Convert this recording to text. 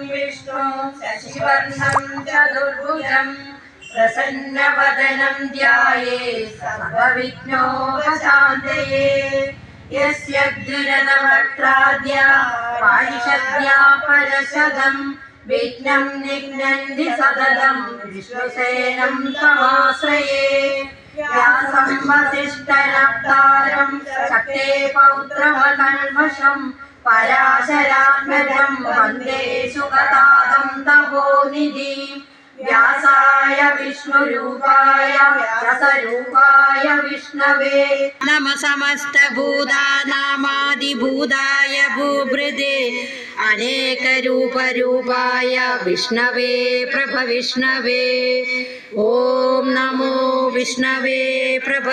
ശരം വിഷ്ണു ശശിവർണം ചതുർഭുജം പ്രസന്നവദനം ധ്യായേ यस्य യസ്യ ദുരതവക്രാദ്യ പാരിഷദ്യാ विघ्नं വിഘ്നം നിഘ്നന്തി സതതം വിഷ്ണുസേനം വസിഷ്ഠനപ്താരം ശക്തേ പൗത്രമകൽമഷം പരാശരാത്മജം വന്ദേ സുഗതാദം തപോനിധിം വ്യാസായ വിഷ്ണുരൂപായ വ്യാസരൂപായ വിഷ്ണവേ നമ സമസ്തഭൂതാനാമാദിഭൂതായ ഭൂഭൃതേ അനേകരൂപരൂപായ വിഷ്ണവേ പ്രഭ വിഷ്ണവേ ഓം നമോ വിഷ്ണവേ പ്രഭ